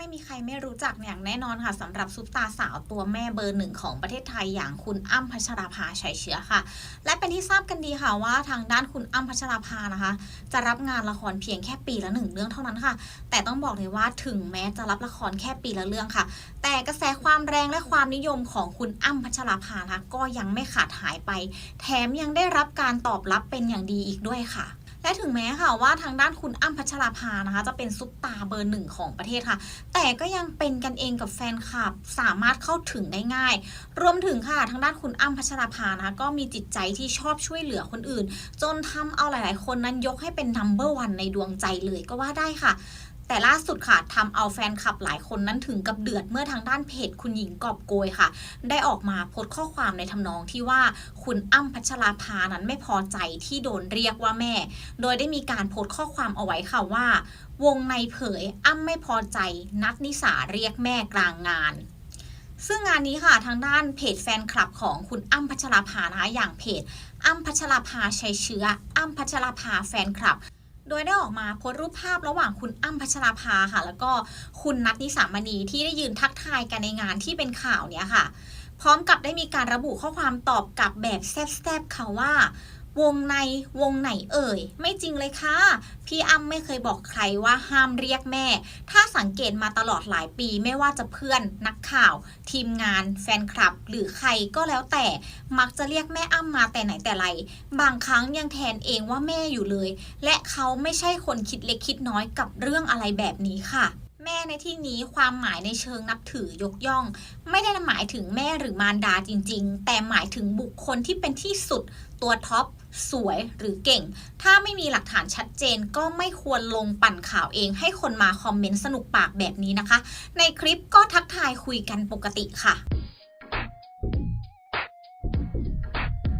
ไม่มีใครไม่รู้จักอย่างแน่นอนค่ะสำหรับซุปตาสาวตัวแม่เบอร์หนึ่งของประเทศไทยอย่างคุณอ้ำพัชราภาชัยเชื้อค่ะ และเป็นที่ทราบกันดีค่ะว่าทางด้านคุณอ้ำพัชราภานะคะ จะรับงานละครเพียงแค่ปีละหนึ่งเรื่องเท่านั้นค่ะ แต่ต้องบอกเลยว่าถึงแม้จะรับละครแค่ปีละเรื่องค่ะ แต่กระแสความแรงและความนิยมของคุณอ้ำพัชราภานะคะก็ยังไม่ขาดหายไป แถมยังได้รับการตอบรับเป็นอย่างดีอีกด้วยค่ะ และถึงแม้ค่ะว่าทางด้านคุณอ้ำพัชราภานะคะ จะเป็นซุปตาเบอร์หนึ่งของประเทศค่ะ แต่ก็ยังเป็นกันเองกับแฟนคลับสามารถเข้าถึงได้ง่าย รวมถึงค่ะทางด้านคุณอ้ำพัชราภานะคะก็มีจิตใจที่ชอบช่วยเหลือคนอื่น จนทำเอาหลาย ๆ คนนั้นยกให้เป็นนัมเบอร์วันในดวงใจเลยก็ว่าได้ค่ะ แต่ล่าสุดค่ะทำเอาแฟนคลับหลายคนนั้นถึงกับเดือดเมื่อทางด้านเพจคุณหญิงกอบโกยค่ะ ได้ออกมาโพสต์ข้อความในทำนองที่ว่าคุณอ้ำพัชราภานั้นไม่พอใจที่โดนเรียกว่าแม่ โดยได้มีการโพสต์ข้อความเอาไว้ค่ะว่า วงในเผยอ้ำไม่พอใจนัดนิสาเรียกแม่กลางงานซึ่งงานนี้ค่ะทางด้านเพจแฟนคลับของคุณอ้ำพัชราภานะคะอย่างเพจอ้ำพัชราภาชัยเชื้ออ้ำพัชราภาแฟนคลับ โดยได้ออกมาโพสรูปภาพระหว่างคุณอ้ำพัชราภาค่ะ แล้วก็คุณนัทนิสามณีที่ได้ยืนทักทายกันในงานที่เป็นข่าวเนี้ยค่ะ พร้อมกับได้มีการระบุข้อความตอบกลับแบบแซบๆค่ะว่า วงในวงไหนเอ่ย ไม่จริงเลยค่ะ พี่อ้ำไม่เคยบอกใครว่าห้ามเรียกแม่ ถ้าสังเกตมาตลอดหลายปีไม่ว่าจะเพื่อนนักข่าว ทีมงาน แฟนคลับ หรือใครก็แล้วแต่มักจะเรียกแม่อ้ำมาแต่ไหนแต่ไร บางครั้งยังแทนเองว่าแม่อยู่เลย และเขาไม่ใช่คนคิดเล็กคิดน้อยกับเรื่องอะไรแบบนี้ค่ะ แม่ในที่นี้ความหมายในเชิงนับถือยกย่อง ไม่ได้หมายถึงแม่หรือมารดาจริง ๆ แต่หมายถึงบุคคลที่เป็นที่สุดตัวท็อปสวยหรือเก่ง ถ้าไม่มีหลักฐานชัดเจนก็ไม่ควรลงปั่นข่าวเอง ให้คนมาคอมเมนต์สนุกปากแบบนี้นะคะ ในคลิปก็ทักทายคุยกันปกติค่ะ